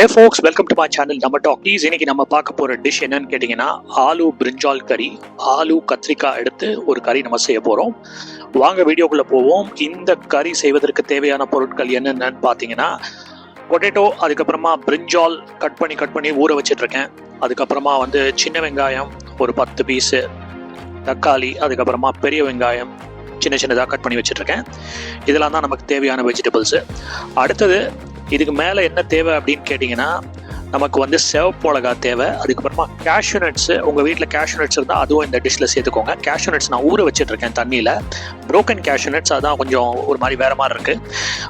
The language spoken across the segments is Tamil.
Hey folks welcome to my channel நம்ம டாக்கீஸ் இன்னைக்கு நம்ம பார்க்க போற டிஷ் என்னன்னு கேட்டிங்கன்னா ஆலு பிரிஞ்சால் கறி ஆலு கத்திரிக்காய் எடுத்து ஒரு கறி நம்ம செய்ய போறோம். வாங்க வீடியோக்குள்ள போவோம். இந்த கறி செய்வதற்கு தேவையான பொருட்கள் என்னென்னு பார்த்தீங்கன்னா பொட்டேட்டோ அதுக்கப்புறமா பிரிஞ்சால் கட் பண்ணி கட் பண்ணி ஊற வச்சிட்டு இருக்கேன் அதுக்கப்புறமா வந்து சின்ன வெங்காயம் ஒரு பத்து பீஸு தக்காளி அதுக்கப்புறமா பெரிய வெங்காயம் சின்ன சின்னதாக கட் பண்ணி வச்சுட்ருக்கேன். இதெல்லாம் தான் நமக்கு தேவையான வெஜிடபிள்ஸு அடுத்தது இதுக்கு மேலே என்ன தேவை அப்படின்னு கேட்டிங்கன்னா நமக்கு வந்து சிவப்பு மிளகா தேவை. அதுக்கப்புறமா கேஷ்யூ நட்ஸு உங்கள் வீட்டில் கேஷ்யூ நட்ஸ் இருந்தால் அதுவும் இந்த டிஷ்ஷில் சேர்த்துக்கோங்க. கேஷ்யூ நட்ஸ் நான் ஊற வச்சுட்ருக்கேன் தண்ணியில். ப்ரோக்கன் கேஷ்யூ நட்ஸ் அதான் கொஞ்சம் ஒரு மாதிரி வேறு மாதிரி இருக்குது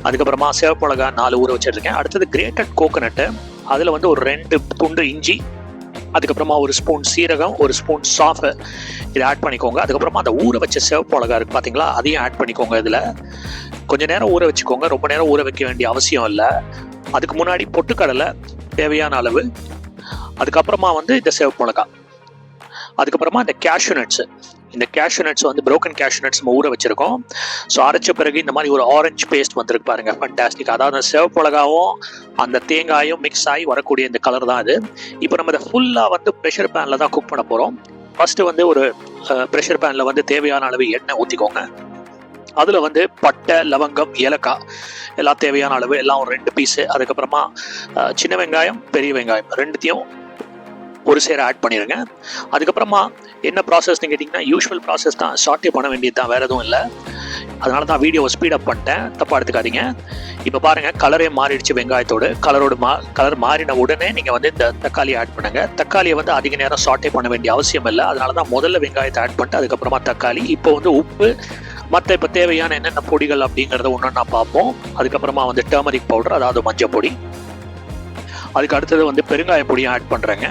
அதுக்கப்புறமா சிவப்பு மிளகா நாலு ஊற வச்சுட்ருக்கேன் அடுத்தது கிரேட்டட் கோகோனட்டு அதில் வந்து ஒரு ரெண்டு துண்டு இஞ்சி அதுக்கப்புறமா ஒரு ஸ்பூன் சீரகம் ஒரு ஸ்பூன் சாஃபு இதை ஆட் பண்ணிக்கோங்க. அதுக்கப்புறமா அந்த ஊற வச்ச சிவப்பு மிளகா இருக்குது பார்த்தீங்களா அதையும் ஆட் பண்ணிக்கோங்க இதில். கொஞ்ச நேரம் ஊற வச்சுக்கோங்க. ரொம்ப நேரம் ஊற வைக்க வேண்டிய அவசியம் இல்லை. அதுக்கு முன்னாடி பொட்டுக்கடலை தேவையான அளவு. அதுக்கப்புறமா வந்து இந்த சிவப்பு மிளகா அதுக்கப்புறமா இந்த கேஷ்யூ நட்ஸு இந்த கேஷ்யூ நட்ஸ் வந்து ப்ரோக்கன் கேஷ்யூ நட்ஸ் நம்ம ஊற வச்சிருக்கோம். ஸோ அரைச்ச பிறகு இந்த மாதிரி ஒரு ஆரஞ்சு பேஸ்ட் வந்திருக்கு பாருங்க. ஃபண்டாஸ்டிக் அதாவது சிவப்பழகாவும் அந்த தேங்காயும் மிக்ஸ் ஆகி வரக்கூடிய இந்த கலர் தான் அது. இப்போ நம்ம இதை ஃபுல்லாக வந்து ப்ரெஷர் பேனில் தான் குக் பண்ண போகிறோம் ஃபஸ்ட்டு வந்து ஒரு ப்ரெஷர் பேனில் வந்து தேவையான அளவு எண்ணெய் ஊற்றிக்கோங்க அதில் வந்து பட்டை லவங்கம் ஏலக்காய் எல்லாம் தேவையான அளவு எல்லாம் ஒரு ரெண்டு பீஸு அதுக்கப்புறமா சின்ன வெங்காயம் பெரிய வெங்காயம் ரெண்டுத்தையும் ஒரு சேர ஆட் பண்ணிடுங்க அதுக்கப்புறமா என்ன ப்ராசஸ்னு கேட்டிங்கன்னா யூஷுவல் ப்ராசஸ் தான். ஷார்ட்டே பண்ண வேண்டியது தான். வேறு எதுவும் இல்லை. அதனால தான் வீடியோவை ஸ்பீடப் பண்ணிட்டேன். தப்பாக எடுத்துக்காதீங்க. இப்போ பாருங்கள் கலரே மாறிடுச்சு வெங்காயத்தோடு. கலரோடு மா கலர் மாறின உடனே நீங்கள் வந்து இந்த தக்காளியை ஆட் பண்ணுங்கள் தக்காளியை வந்து அதிக நேரம் ஷார்ட்டே பண்ண வேண்டிய அவசியம் இல்லை. அதனால தான் முதல்ல வெங்காயத்தை ஆட் பண்ணிட்டு அதுக்கப்புறமா தக்காளி இப்போ வந்து உப்பு மற்ற இப்போ தேவையான என்னென்ன பொடிகள் அப்படிங்கிறத ஒன்று நான் பார்ப்போம். அதுக்கப்புறமா வந்து டர்மரிக் பவுடர் அதாவது மஞ்சள் பொடி அதுக்கு அடுத்தது வந்து பெருங்காய பொடியும் ஆட் பண்ணுறேங்க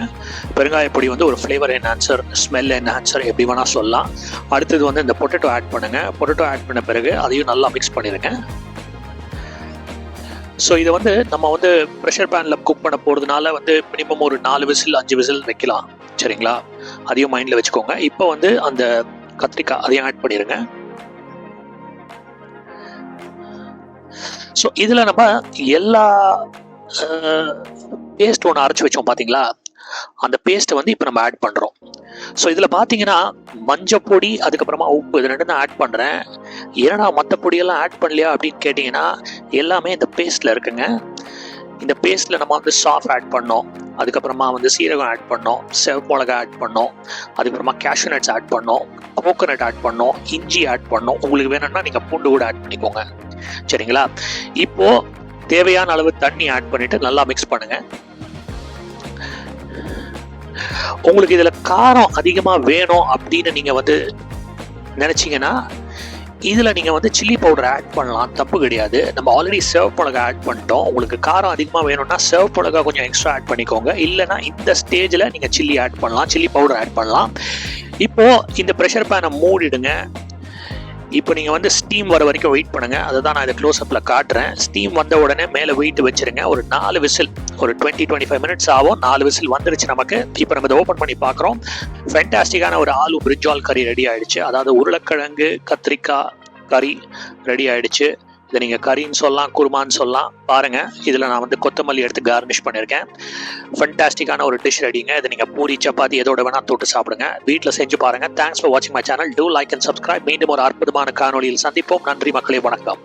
பெருங்காய பொடி வந்து ஒரு ஃப்ளேவர் என்ஹான்சர் ஸ்மெல் என்ஹான்சர் எப்படி வேணால் சொல்லலாம். அடுத்தது வந்து இந்த பொட்டேட்டோ ஆட் பண்ணுங்கள் பொட்டேட்டோ ஆட் பண்ண பிறகு அதையும் நல்லா மிக்ஸ் பண்ணிடுங்க ஸோ இதை வந்து நம்ம வந்து ப்ரெஷர் பேனில் குக் பண்ண போகிறதுனால வந்து மினிமம் ஒரு நாலு விசில் அஞ்சு விசில் வைக்கலாம். சரிங்களா? அதையும் மைண்டில் வச்சுக்கோங்க. இப்போ வந்து அந்த கத்திரிக்காய் அதையும் ஆட் பண்ணிடுங்க ஸோ இதில் நம்ம எல்லா பேஸ்ட் ஒன்று அரைச்சி வச்சோம் பார்த்தீங்களா அந்த பேஸ்ட்டை வந்து இப்போ நம்ம ஆட் பண்ணுறோம் ஸோ இதில் பார்த்தீங்கன்னா மஞ்சப்பொடி அதுக்கப்புறமா உப்பு இது ரெண்டு தான் ஆட் பண்ணுறேன் ஏன்னா மற்ற பொடியெல்லாம் ஆட் பண்ணலையா அப்படின்னு கேட்டிங்கன்னா எல்லாமே இந்த பேஸ்ட்டில் இருக்குங்க. இந்த பேஸ்ட்டில் நம்ம வந்து சாஃப் ஆட் பண்ணோம். அதுக்கப்புறமா வந்து சீரகம் ஆட் பண்ணோம். செவப்பு மிளகா ஆட் பண்ணோம். அதுக்கப்புறமா கேஷ்யூ நட்ஸ் ஆட் பண்ணோம். கோகோனட் ஆட் பண்ணோம். இஞ்சி ஆட் பண்ணோம். உங்களுக்கு வேணும்னா நீங்கள் பூண்டு கூட ஆட் பண்ணிக்கோங்க. சரிங்களா? இப்போது தேவையான அளவு தண்ணி ஆட் பண்ணிவிட்டு நல்லா மிக்ஸ் பண்ணுங்கள் உங்களுக்கு இதில் காரம் அதிகமாக வேணும் அப்படின்னு நீங்கள் வந்து நினச்சிங்கன்னா இதில் நீங்கள் வந்து சில்லி பவுடர் ஆட் பண்ணலாம். தப்பு கிடையாது. நம்ம ஆல்ரெடி சர்வ் மிளகா ஆட் பண்ணிட்டோம். உங்களுக்கு காரம் அதிகமாக வேணும்னா சர்வ் மிளகா கொஞ்சம் எக்ஸ்ட்ரா ஆட் பண்ணிக்கோங்க. இல்லைன்னா இந்த ஸ்டேஜில் நீங்கள் சில்லி ஆட் பண்ணலாம். சில்லி பவுடர் ஆட் பண்ணலாம். இப்போது இந்த ப்ரெஷர் பேனை மூடிடுங்க. இப்போ நீங்கள் வந்து ஸ்டீம் வர வரைக்கும் வெயிட் பண்ணுங்கள் அதை தான் நான் இதை க்ளோஸ்அப்பில் காட்டுறேன். ஸ்டீம் வந்த உடனே மேலே வெயிட் வச்சுருங்க. ஒரு நாலு விசில் ஒரு டுவெண்ட்டி டுவெண்ட்டி ஃபைவ் மினிட்ஸ் ஆகும். நாலு விசில் வந்துருச்சு நமக்கு. இப்போ நம்ம இதை ஓப்பன் பண்ணி பார்க்குறோம். ஃபென்டாஸ்டிக்கான ஒரு ஆலு பிரிஞ்சால் கறி ரெடி ஆயிடுச்சு. அதாவது உருளைக்கிழங்கு கத்திரிக்காய் கறி ரெடி ஆயிடுச்சு. இதை நீங்கள் கறின்னு சொல்லலாம் குருமான்னு சொல்லலாம். பாருங்கள் இதில் நான் வந்து கொத்தமல்லி எடுத்து கார்னிஷ் பண்ணியிருக்கேன். ஃபண்டாஸ்டிக்கான ஒரு டிஷ் ரெடிங்க இதை நீங்கள் பூரி சப்பாத்தி எதோட வேணால் தொட்டு சாப்பிடுங்க. வீட்டில் செஞ்சு பாருங்க. தேங்க்ஸ் ஃபார் வாட்சிங் my channel do like and subscribe மீண்டும் ஒரு அற்புதமான காணொலியில் சந்திப்போம். நன்றி மக்களே வணக்கம்.